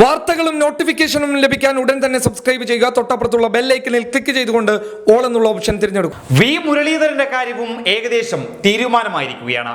വാർത്തകളും നോട്ടിഫിക്കേഷനും ലഭിക്കാൻ ഉടൻ തന്നെ സബ്സ്ക്രൈബ് ചെയ്യുക. തൊട്ടപ്പുറത്തുള്ള ബെല്ലൈക്കനിൽ ക്ലിക്ക് ചെയ്തുകൊണ്ട് ഓൾ എന്നുള്ള ഓപ്ഷൻ തിരഞ്ഞെടുക്കും. വി മുരളീധരന്റെ കാര്യവും ഏകദേശം തീരുമാനമായിരിക്കുകയാണ്.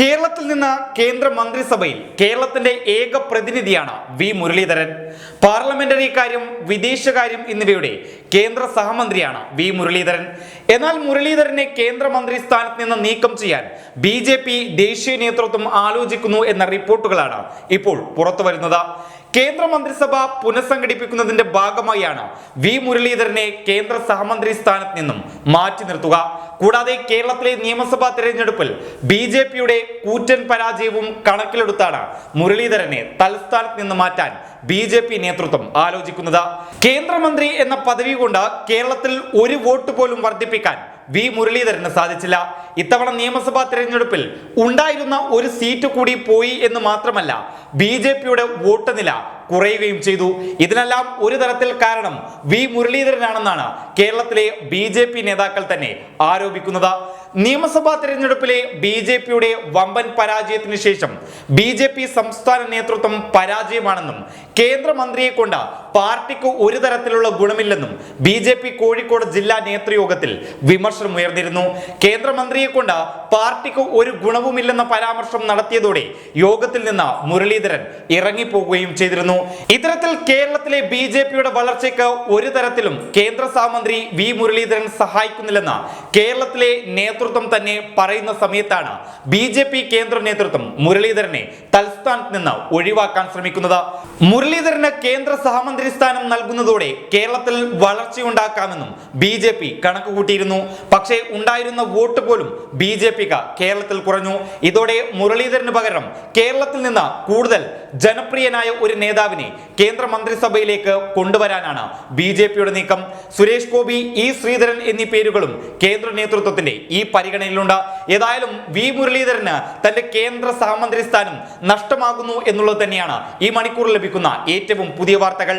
കേരളത്തിൽ നിന്ന് കേന്ദ്ര മന്ത്രിസഭയിൽ കേരളത്തിന്റെ ഏക പ്രതിനിധിയാണ് വി മുരളീധരൻ. പാർലമെന്ററി കാര്യം വിദേശകാര്യം എന്നിവയുടെ കേന്ദ്ര സഹമന്ത്രിയാണ് വി മുരളീധരൻ. എന്നാൽ മുരളീധരനെ കേന്ദ്രമന്ത്രി സ്ഥാനത്ത് നിന്ന് നീക്കം ചെയ്യാൻ ബി ദേശീയ നേതൃത്വം ആലോചിക്കുന്നു എന്ന റിപ്പോർട്ടുകളാണ് ഇപ്പോൾ പുറത്തു വരുന്നത് കേന്ദ്ര മന്ത്രിസഭ പുനഃസംഘടിപ്പിക്കുന്നതിന്റെ ഭാഗമായാണ് വി മുരളീധരനെ കേന്ദ്ര സഹമന്ത്രി സ്ഥാനത്ത് നിന്നും മാറ്റി നിർത്തുക. കൂടാതെ കേരളത്തിലെ നിയമസഭാ തെരഞ്ഞെടുപ്പിൽ ബി ജെ പിയുടെ കൂറ്റൻ പരാജയവും കണക്കിലെടുത്താണ് മുരളീധരനെ തലസ്ഥാനത്ത് നിന്ന് മാറ്റാൻ ബി ജെ പി നേതൃത്വം ആലോചിക്കുന്നത്. കേന്ദ്രമന്ത്രി എന്ന പദവി കൊണ്ട് കേരളത്തിൽ ഒരു വോട്ട് പോലും വർദ്ധിപ്പിക്കാൻ വി മുരളീധരന് സാധിച്ചില്ല. ഇത്തവണ നിയമസഭാ തെരഞ്ഞെടുപ്പിൽ ഉണ്ടായിരുന്ന ഒരു സീറ്റ് കൂടി പോയി എന്ന് മാത്രമല്ല ബി ജെ പിയുടെ വോട്ട് നില കുറയുകയും ചെയ്തു. ഇതിനെല്ലാം ഒരു തരത്തിൽ കാരണം വി മുരളീധരനാണെന്നാണ് കേരളത്തിലെ ബി ജെ പി നേതാക്കൾ തന്നെ ആരോപിക്കുന്നത്. നിയമസഭാ തെരഞ്ഞെടുപ്പിലെ ബി ജെ പിയുടെ വമ്പൻ പരാജയത്തിന് ശേഷം ബി ജെ പി സംസ്ഥാന നേതൃത്വം പരാജയമാണെന്നും കേന്ദ്രമന്ത്രിയെ കൊണ്ട് പാർട്ടിക്ക് ഒരു തരത്തിലുള്ള ഗുണമില്ലെന്നും ബി ജെ പി കോഴിക്കോട് ജില്ലാ നേതൃയോഗത്തിൽ വിമർശനം ഉയർന്നിരുന്നു. കേന്ദ്രമന്ത്രിയെ കൊണ്ട് പാർട്ടിക്ക് ഒരു ഗുണവുമില്ലെന്ന പരാമർശം നടത്തിയതോടെ യോഗത്തിൽ നിന്ന് മുരളീധരൻ ഇറങ്ങിപ്പോകുകയും ചെയ്തിരുന്നു. ഇത്തരത്തിൽ കേരളത്തിലെ ബി ജെ പിയുടെ വളർച്ചയ്ക്ക് ഒരു തരത്തിലും കേന്ദ്ര സഹമന്ത്രി വി മുരളീധരൻ സഹായിക്കുന്നില്ലെന്ന് കേരളത്തിലെ നേതൃത്വം തന്നെ പറയുന്ന സമയത്താണ് ബി ജെ പി കേന്ദ്ര നേതൃത്വം മുരളീധരനെ തൽസ്ഥാനത്ത് നിന്ന് ഒഴിവാക്കാൻ ശ്രമിക്കുന്നത്. മുരളീധരന് കേന്ദ്ര സഹമന്ത്രി സ്ഥാനം നൽകുന്നതോടെ കേരളത്തിൽ വളർച്ചയുണ്ടാക്കാമെന്നും ബി ജെ പി കണക്കുകൂട്ടിയിരുന്നു. പക്ഷേ ഉണ്ടായിരുന്ന വോട്ട് പോലും ബി ജെ പിക്ക് കേരളത്തിൽ കുറഞ്ഞു. ഇതോടെ മുരളീധരന് പകരം കേരളത്തിൽ നിന്ന് കൂടുതൽ ജനപ്രിയനായ ഒരു നേതാവിനെ കേന്ദ്ര മന്ത്രിസഭയിലേക്ക് കൊണ്ടുവരാനാണ് ബി ജെ പിയുടെ നീക്കം. സുരേഷ് ഗോപി ഇ ശ്രീധരൻ എന്നീ പേരുകളും കേന്ദ്ര നേതൃത്വത്തിന്റെ ഈ പരിഗണനയിലുണ്ട്. ഏതായാലും വി മുരളീധരന് തന്റെ കേന്ദ്ര സഹമന്ത്രി സ്ഥാനം നഷ്ടമാകുന്നു എന്നുള്ളത് തന്നെയാണ് ഈ മണിക്കൂർ ലഭിക്കുന്ന ഏറ്റവും പുതിയ വാർത്തകൾ.